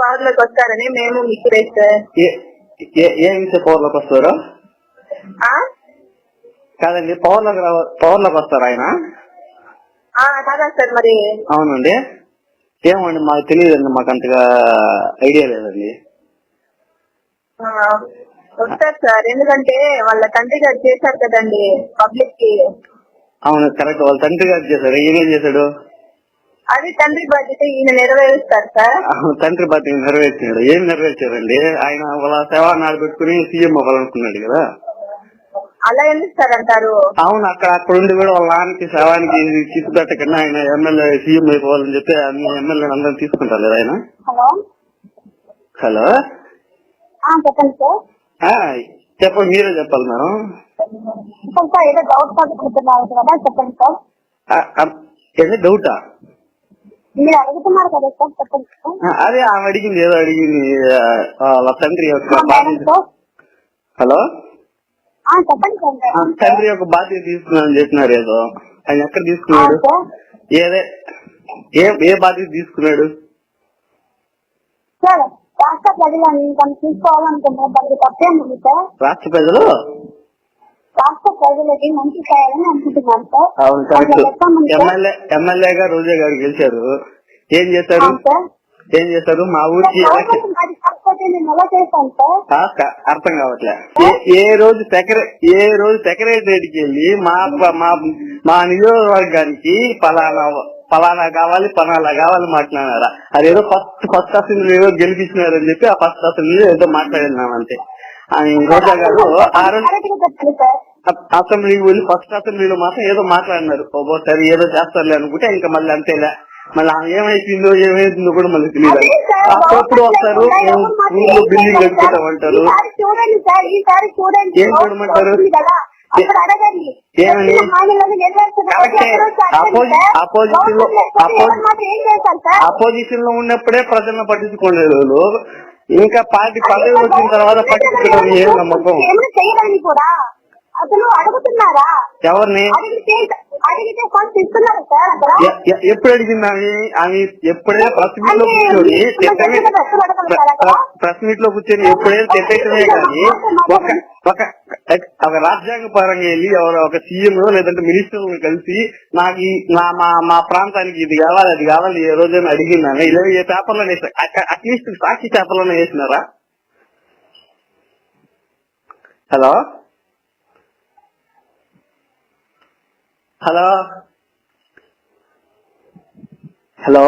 పవర్లోకి వస్తారని మేము మీకు సార్. ఏ ఏ- ఏ విషయ పవర్లోకి వస్తారు? ఆ? కాదండి పవర్లోకి రావ- పవర్లోకి వస్తారు ఆయన? ఆ, కాదా సార్ మరి? అవునండి. ఏమండి మాకు తెలియదండి మాకు అంతగా ఐడియా లేదండి. వస్తారు సార్. ఎందుకంటే వాళ్ళ తండ్రి గారు చేశారు కదండి పబ్లిక్కి అవును కరెక్ట్. వాళ్ళ తండ్రి గారు చేశాడు ఈయన చేశాడు? అది తండ్రి బాధ్యత ఈయన నెరవేరుస్తారు సార్. తండ్రి బాధ్యత నెరవేర్చాడు ఏం నెరవేర్చారండి? ఆయన వాళ్ళ సేవ నాడు పెట్టుకుని సీఎం అవ్వాలనుకున్నాడు కదా. అలా ఎందుకు సార్ అంటారు? అవును అక్కడ అక్కడ ఉండి కూడా వాళ్ళ నాన్నకి శవానికి చిత్తు పెట్టకుండా ఆయన ఎమ్మెల్యే సీఎం అయిపోవాలని చెప్పి అన్ని ఎమ్మెల్యే అందరం తీసుకుంటారు కదా ఆయన. హలో? హలో? చెప్పండి సార్. చెప్పండి మీరే చెప్పాలి మేడం. చెప్పండి సార్ ఏదో డౌట్ చెప్పండి సార్. ఏంటి డౌటా మీరు అడుగుతున్నారు కదా సార్ చెప్పండి. అదే ఆమె అడిగింది ఏదో అడిగింది వాళ్ళ తండ్రి యొక్క హలో? ఆ, చెప్పండి తండ్రి యొక్క బాధ్యత తీసుకున్నాను చెప్పినారు ఏదో. ఆయన ఎక్కడ తీసుకున్నాడు? ఏదే ఏ ఏ బాధ్యత తీసుకున్నాడు? సార్ రాష్ట్ర ఇన్కమ్ తీసుకోవాలనుకుంటున్నారు రాష్ట్ర ప్రజలు? రాష్ట్ర ప్రజలకి మంచి చేయాలని అనుకుంటున్నారు సార్. అవును కరెక్ట్. దాంట్లో చెప్పమని సార్. ఎమ్మెల్యే ఎమ్మెల్యేగా రోజా గారు గెలిచారు. ఏం చేశారు? ఏం చేశారు? మా ఊరికి అర్థం కావట్లే. ఏ- రోజు ఏ రోజు సెక్రటరీకి వెళ్ళి మా మా మా నియోజకవర్గానికి పలానా పలానా కావాలి పలానా కావాలి మాట్లాడారా? అదేదో ఫస్ట్ ఫస్ట్ అసెంబ్లీ ఏదో గెలిపించినారని చెప్పి ఆ ఫస్ట్ అసెంబ్లీ ఏదో మాట్లాడినాం అంతే. రోజా గారు ఆ రోజు అసెంబ్లీకి వెళ్ళి ఫస్ట్ అసెంబ్లీలో మాత్రం ఏదో మాట్లాడినారు. ఒక్కోసారి ఏదో చేస్తారులే అనుకుంటే ఇంకా మళ్ళీ అంతేలే. మళ్ళీ ఏమైతుందో ఏమైతుందో కూడా మళ్ళీ తెలియదు. అప్పుడప్పుడు వస్తారు ఊళ్ళో బిల్డింగ్. కట్టుకుంటామంటారు ఏం చూడమంటారు? ఏమని? అపోజిషన్ లో- ఉన్నప్పుడే ప్రజలను పట్టించుకోలేదు. ఇంకా పార్టీ పదవి వచ్చిన తర్వాత పట్టించుకోవడం ఏం నమ్మకం? చేయడానికి కూడా అసలు అడుగుతున్నారా? ఎవరిని? అడిగితే ఇస్తున్నారు సార్ ఎప్పుడు అడిగింది ఆమె? ఆమె ఎప్పుడే ప్రెస్ మీట్లో కూర్చొని ప్రెస్ మీట్లో కూర్చొని ఎప్పుడే తిట్టమే కానీ ఒక ఒక ఒక రాజ్యాంగ పరంగా వెళ్ళి ఎవరో ఒక సీఎం లేదంటే మినిస్టర్ కలిసి నాకు ఈ నా మా మా ప్రాంతానికి ఇది కావాలి అది కావాలి ఏ రోజైనా అడిగిందా? ఇలా ఏ పేపర్లో వేసారు అట్లీస్ట్ సాక్షి పేపర్లోనే వేసినారా? హలో? హలో? హలో?